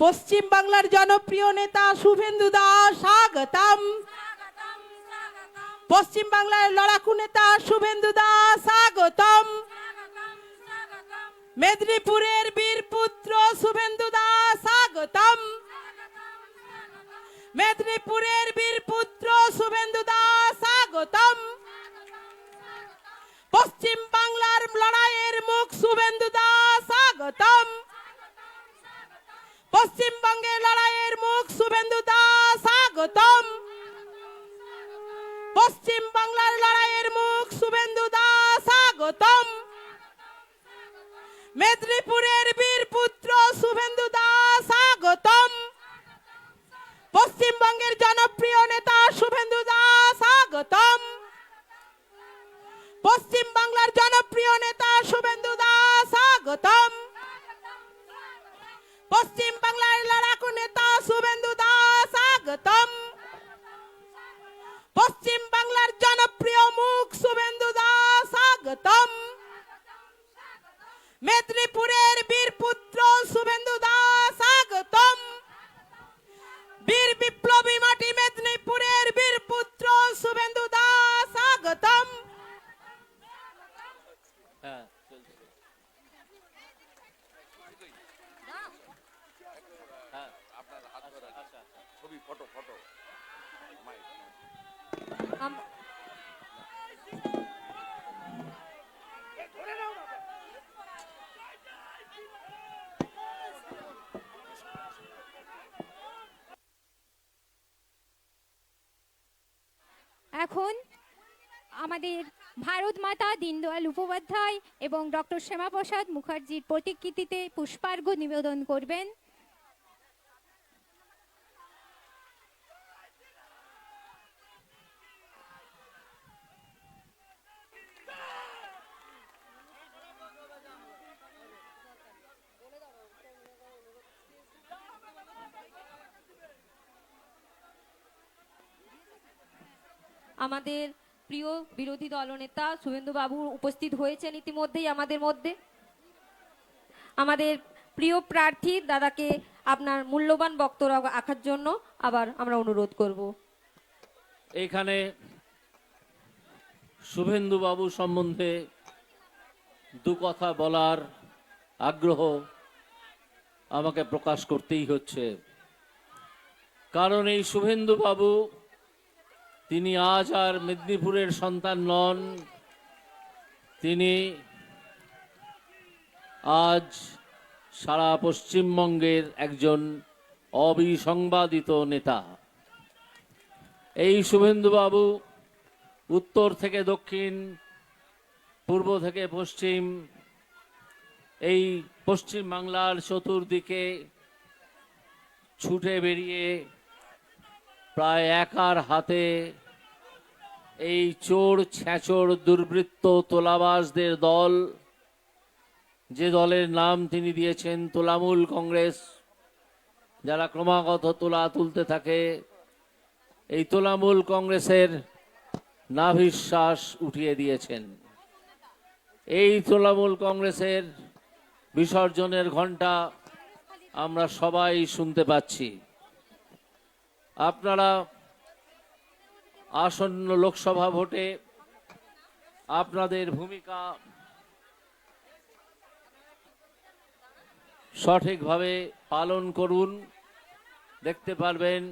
পশ্চিম বাংলার জনপ্রিয় নেতা শুভেন্দু দাস, স্বাগতম। পশ্চিম বাংলার লড়াকু নেতা শুভেন্দু দাস, স্বাগতম। মেদিনীপুরের বীরপুত্র শুভেন্দু দাস, স্বাগতম। মেদিনীপুরের বীরপুত্র শুভেন্দু দাস, স্বাগতম। পশ্চিম বাংলার লড়াইয়ের মুখ শুভেন্দু দাস, স্বাগতম। পশ্চিমবঙ্গের লড়াইয়ের মুখ শুভেন্দু দাস, স্বাগতম। পশ্চিম বাংলার লড়াইয়ের মুখ শুভেন্দু দাস, স্বাগতম। মেদিনীপুরের বীরপুত্র শুভেন্দু দাস, স্বাগতম। পশ্চিমবঙ্গের জনপ্রিয় নেতা শুভেন্দু দাস, স্বাগতম। পশ্চিম পশ্চিম বাংলার লড়াকু নেতা শুভেন্দু দাস, স্বাগতম। পশ্চিম বাংলার জনপ্রিয় মুখ শুভেন্দু দাস, স্বাগতম। মেদিনীপুরের বীরপুত্র শুভেন্দু দাস, স্বাগতম। বীর বিপ্লবী মাটি মেদিনীপুরের বীরপুত্র শুভেন্দু দাস স্বাগতম হ্যাঁ চলছে হ্যাঁ আপনার হাত ধরা আচ্ছা আচ্ছা ছবি ফটো ফটো এখন আমাদের ভারত মাতা দীনদয়াল উপাধ্যায় এবং ডক্টর শ্যামাপ্রসাদ মুখার্জির প্রতিকৃতিতে পুষ্পার্ঘ্য নিবেদন করবেন। আমাদের প্রিয় বিরোধী দলনেতা শুভেন্দু বাবু উপস্থিত হয়েছেন ইতিমধ্যেই আমাদের মধ্যে। আমাদের প্রিয় প্রার্থী দাদাকে আপনার মূল্যবান বক্তব্য রাখার জন্য আবার আমরা অনুরোধ করব। এখানে শুভেন্দু বাবু সম্বন্ধে দু কথা বলার আগ্রহ আমাকে প্রকাশ করতেই হচ্ছে। কারণ এই শুভেন্দু বাবু তিনি আজ আর মেদিনীপুরের সন্তান নন। তিনি আজ সারা পশ্চিমবঙ্গের একজন অবিসংবাদিত নেতা। এই শুভেন্দুবাবু উত্তর থেকে দক্ষিণ, পূর্ব থেকে পশ্চিম, এই পশ্চিম বাংলার চতুর্দিকে ছুটে বেরিয়ে প্রায় একার হাতে এই চোর ছ্যাচোর দুর্বৃত্ত তোলাবাসদের দল, যে দলের নাম তিনি দিয়েছেন তোলামূল কংগ্রেস, যারা ক্রমাগত তোলা তুলতে থাকে, এই তোলামূল কংগ্রেসের নাভিশ্বাস উঠিয়ে দিয়েছেন। এই তোলামূল কংগ্রেসের বিসর্জনের ঘণ্টা আমরা সবাই শুনতে পাচ্ছি। আপনারা আসন্ন লোকসভা ভোটে আপনাদের ভূমিকা সঠিকভাবে পালন করুন। দেখতে পারবেন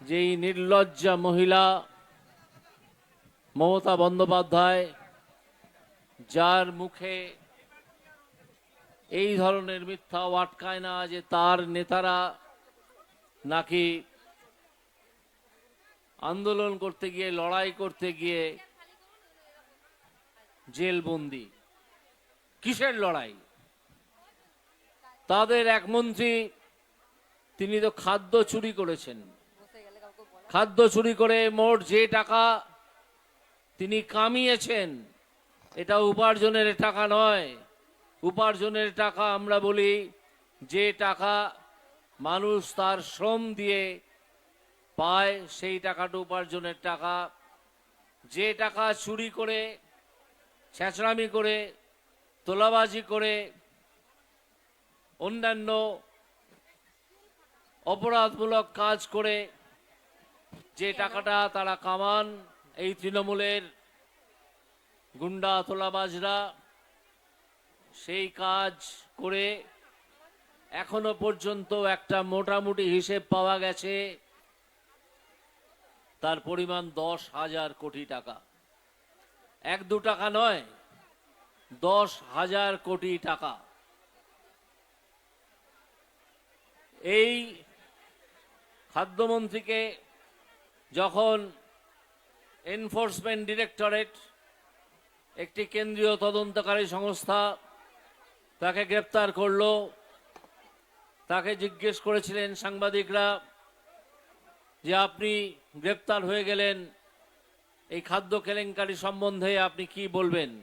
যেই নির্লজ্জা মহিলা মমতা বন্দ্যোপাধ্যায়, যার মুখে এই ধরনের মিথ্যা আটকায় না যে তার নেতারা নাকি আন্দোলন করতে গিয়ে, লড়াই করতে গিয়ে জেলবন্দি। কিসের লড়াই? তাদের এক মন্ত্রী, তিনি তো খাদ্য চুরি করেছেন। খাদ্য চুরি করে মোট যে টাকা তিনি কামিয়েছেন, এটা উপার্জনের টাকা নয়। উপার্জনের টাকা আমরা বলি, যে টাকা মানুষ তার শ্রম দিয়ে পায় সেই টাকাটা উপার্জনের টাকা। যে টাকা চুরি করে, ছেঁচড়ামি করে, তোলাবাজি করে, অন্যান্য অপরাধমূলক কাজ করে, যে টাকাটা তারা কামান, এই তৃণমূলের গুন্ডা তোলাবাজরা, সেই কাজ করে এখনও পর্যন্ত একটা মোটামুটি হিসেব পাওয়া গেছে। তার পরিমাণ দশ হাজার কোটি টাকা। এক দু টাকা নয়, দশ হাজার কোটি টাকা। এই খাদ্যমন্ত্রীকে যখন এনফোর্সমেন্ট ডিরেক্টরেট, একটি কেন্দ্রীয় তদন্তকারী সংস্থা তাকে গ্রেপ্তার করল। তাকে জিজ্ঞেস করেছিলেন সাংবাদিকরা যে আপনি গ্রেপ্তার হয়ে গেলেন, এই খাদ্য কেলেঙ্কারি সম্বন্ধে আপনি কি বলবেন?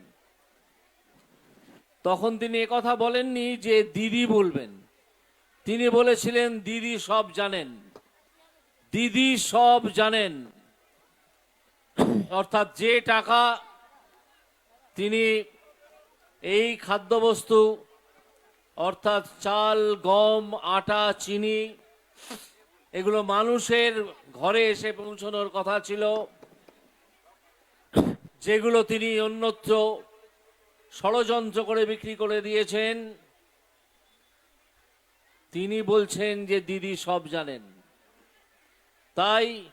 তখন তিনি কথা বলেননি যে দিদি বলবেন। তিনি বলেছিলেন, দিদি সব জানেন। দিদি সব জানেন। অর্থাৎ যে টাকা তিনি এই খাদ্যবস্তু, অর্থাৎ চাল, গম, আটা, চিনি এগুলো মানুষের ঘরে এসে পৌঁছানোর কথা ছিল। যেগুলো তিনি অন্যত্র ষড়যন্ত্র করে বিক্রি করে দিয়েছেন। তিনি বলছেন যে, দিদি সব জানেন। তাই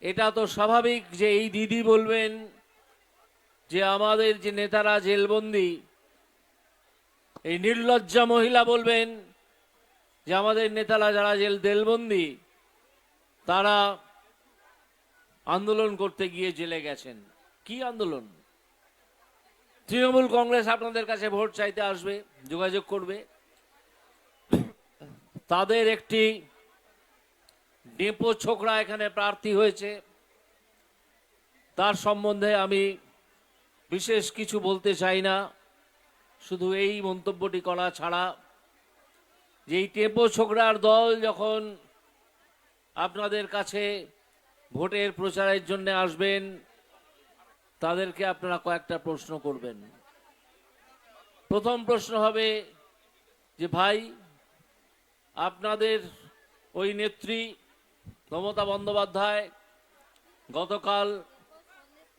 এটা তো স্বাভাবিক যে এই দিদি বলবেন যে, আমাদের যে নেতারা জেলবন্দি, এই নির্লজ্জা মহিলা বলবেন যে আমাদের নেতারা যারা জেল, দেলবন্দি, তারা আন্দোলন করতে গিয়ে জেলে গেছেন। কি আন্দোলন? তৃণমূল কংগ্রেস আপনাদের কাছে ভোট চাইতে আসবে, যোগাযোগ করবে। তাদের একটি ডেপো ছোকরা এখানে প্রার্থী হয়েছে। তার সম্বন্ধে আমি বিশেষ কিছু বলতে চাই না। শুধু এই মন্তব্যটি করা ছাড়া যে এই টেপো ছোকরার দল যখন আপনাদের কাছে ভোটের প্রচারের জন্য আসবেন, তাদেরকে আপনারা কয়েকটা প্রশ্ন করবেন। প্রথম প্রশ্ন হবে যে, ভাই, আপনাদের ওই নেত্রী মমতা বন্দ্যোপাধ্যায় গতকাল,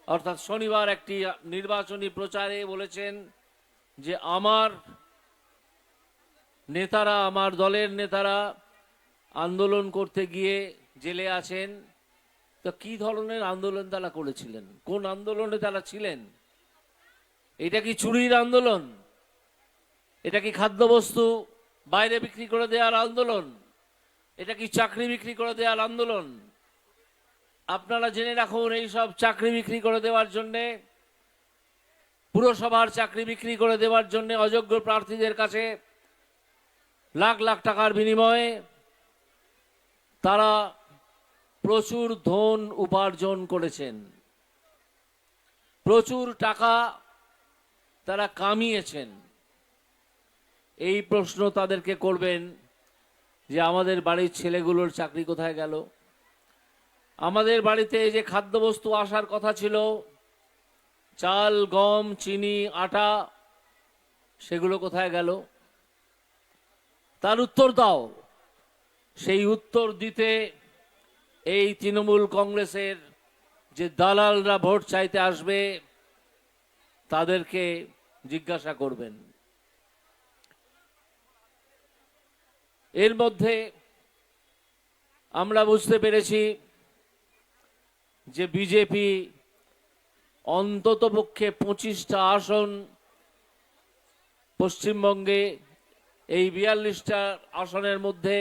অর্থাৎ শনিবার একটি নির্বাচনী প্রচারে বলেছেন যে, আমার নেতারা, আমার দলের নেতারা আন্দোলন করতে গিয়ে জেলে আছেন। তো কি ধরনের আন্দোলন তারা করেছিলেন? কোন আন্দোলনে তারা ছিলেন? এটা কি চুরির আন্দোলন? এটা কি খাদ্যবস্তু বাইরে বিক্রি করে দেওয়ার আন্দোলন? এটা কি চাকরি বিক্রি করে দেওয়ার আন্দোলন? আপনারা জেনে রাখুন, এই সব চাকরি বিক্রি করে দেওয়ার জন্যে, পুরসভার চাকরি বিক্রি করে দেওয়ার জন্য অযোগ্য প্রার্থীদের কাছে লাখ লাখ টাকার বিনিময়ে তারা প্রচুর ধন উপার্জন করেছেন। প্রচুর টাকা তারা কামিয়েছেন। এই প্রশ্ন তাদেরকে করবেন যে, আমাদের বাড়ির ছেলেগুলোর চাকরি কোথায় গেল? আমাদের বাড়িতে যে খাদ্যবস্তু আসার কথা ছিল, চাল, গম, চিনি, আটা, সেগুলো কোথায় গেল? তার উত্তর দাও। সেই উত্তর দিতে এই তৃণমূল কংগ্রেসের যে দালালরা ভোট চাইতে আসবে, তাদেরকে জিজ্ঞাসা করবেন। এর মধ্যে আমরা বুঝতে পেরেছি যে বিজেপি অন্ততপক্ষে পঁচিশটা আসন পশ্চিমবঙ্গে এই বিয়াল্লিশটা আসনের মধ্যে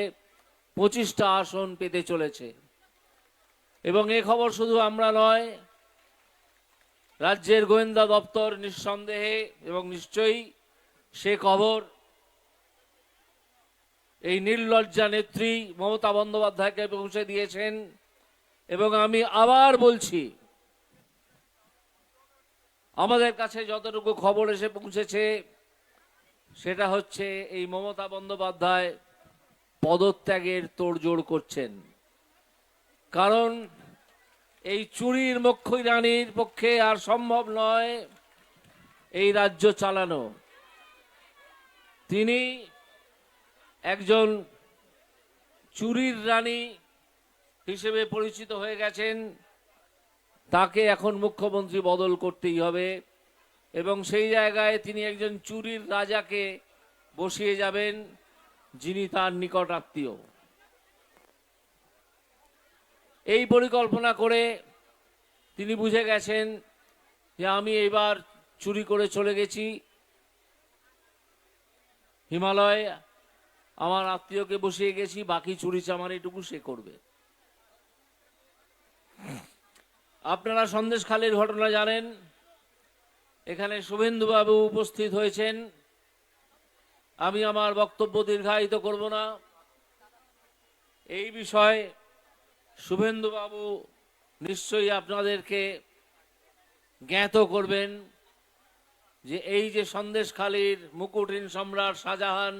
পঁচিশটা আসন পেতে চলেছে। এবং এ খবর শুধু আমরা নয়, রাজ্যের গোয়েন্দা দপ্তর নিঃসন্দেহে এবং নিশ্চয়ই সে খবর, এই নির্লজ্জা নেত্রী মমতা বন্দ্যোপাধ্যায়কে পৌঁছে দিয়েছেন। এবং আমি আবার বলছি, আমাদের কাছে যতটুকু খবর এসে পৌঁছেছে সেটা হচ্ছে এই মমতা বন্দ্যোপাধ্যায় পদত্যাগের তোড়জোড় করছেন। কারণ এই চুরির মক্ষই রানীর পক্ষে আর সম্ভব নয় এই রাজ্য চালানো। তিনি একজন চুরির রানী হিসেবে পরিচিত হয়ে গেছেন। তাকে এখন মুখ্যমন্ত্রী বদল করতেই হবে। এবং সেই জায়গায় তিনি একজন চুরির রাজাকে বসিয়ে যাবেন, যিনি তার নিকট আত্মীয়। এই পরিকল্পনা করে তিনি বুঝে গেছেন যে আমি এবার চুরি করে চলে গেছি। হিমালয়, আমার আত্মীয়কে বসিয়ে গেছি, বাকি চুরি চামার এটুকু সে করবে। আপনারা সন্দেশখালীর ঘটনা জানেন এখানে শুভেন্দুবাবু উপস্থিত হয়েছেন। আমি আমার বক্তব্য দীর্ঘায়িত করব না। এই বিষয়ে শুভেন্দুবাবু নিশ্চয়ই আপনাদেরকে জ্ঞাত করবেন যে এই যে সন্দেশখালীর মুকুটহীন সম্রাট শাহজাহান,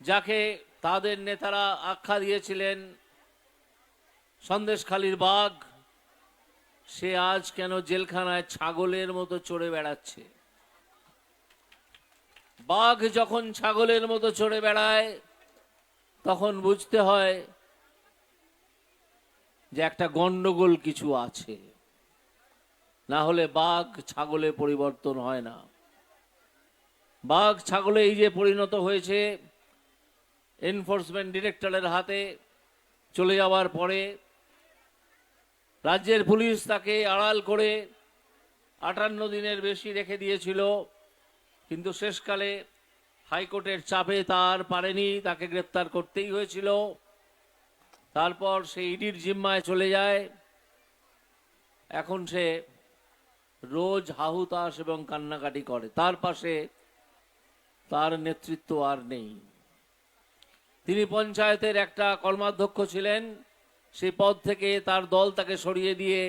যাকে তাদের নেতারা আখ্যা দিয়েছিলেন, সন্দেশখালীর বাঘ সে আজ কেন জেলখানায় ছাগলের মতো চড়ে বেড়াচ্ছে? বাঘ যখন ছাগলের মতো চড়ে বেড়ায়, তখন বুঝতে হয় যে একটা গন্ডগোল কিছু আছে। না হলে বাঘ ছাগলে পরিবর্তন হয় না। বাঘ ছাগলে এই যে পরিণত হয়েছে এনফোর্সমেন্ট ডিরেক্টরের হাতে চলে যাওয়ার পরে রাজ্যের পুলিশ তাকে আড়াল করে আটান্ন দিনের বেশি রেখে দিয়েছিল, কিন্তু শেষকালে হাইকোর্টের চাপে তার পারেনি, তাকে গ্রেপ্তার করতেই হয়েছিল। তারপর সে ইডির জিম্মায় চলে যায়। এখন সে রোজ হাহুতাস এবং কান্নাকাটি করে। তার পাশে তার নেতৃত্ব আর নেই। তিনি পঞ্চায়েতের একটা কর্মাধ্যক্ষ ছিলেন। সেই পদ থেকে তার দল তাকে সরিয়ে দিয়ে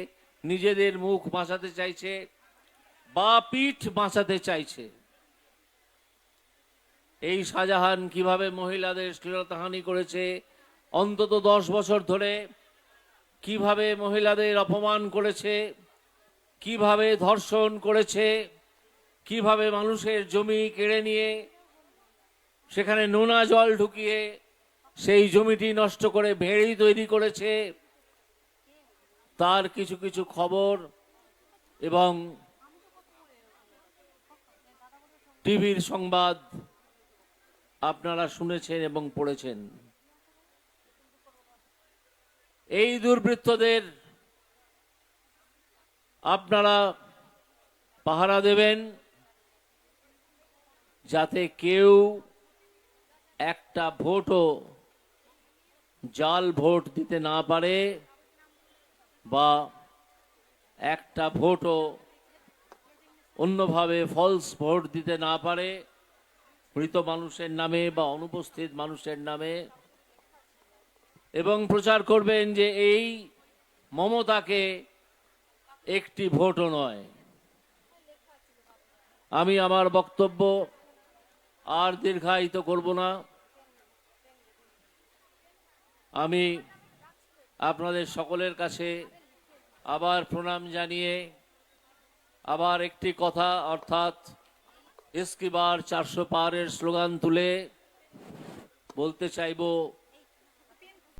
নিজেদের মুখ বাঁচাতে চাইছে, বা পিঠ বাঁচাতে চাইছে। এই শাহজাহান কীভাবে মহিলাদের শ্লীলতাহানি করেছে, অন্তত দশ বছর ধরে কীভাবে মহিলাদের অপমান করেছে, কীভাবে ধর্ষণ করেছে, কীভাবে মানুষের জমি কেড়ে নিয়ে সেখানে নোনা জল ঢুকিয়ে সেই জমিটি নষ্ট করে ভেড়ি তৈরি করেছে। তার কিছু কিছু খবর এবং টিভির সংবাদ আপনারা শুনেছেন এবং পড়েছেন। এই দুর্বৃত্তদের আপনারা পাহারা দেবেন যাতে কেউ একটা ভোটও জাল ভোট দিতে না পারে বা একটা ভোটও অন্যভাবে ফলস ভোট দিতে না পারে মৃত মানুষের নামে বা অনুপস্থিত মানুষের নামে, এবং প্রচার করবেন যে এই মমতাকে একটি ভোটও নয়। আমি আমার বক্তব্য আর দীর্ঘায়িত করব না। আমি আপনাদের সকলের কাছে আবার প্রণাম জানিয়ে আবার একটি কথা, অর্থাৎ ইস্কিবার চারশো পারের স্লোগান তুলে বলতে চাইব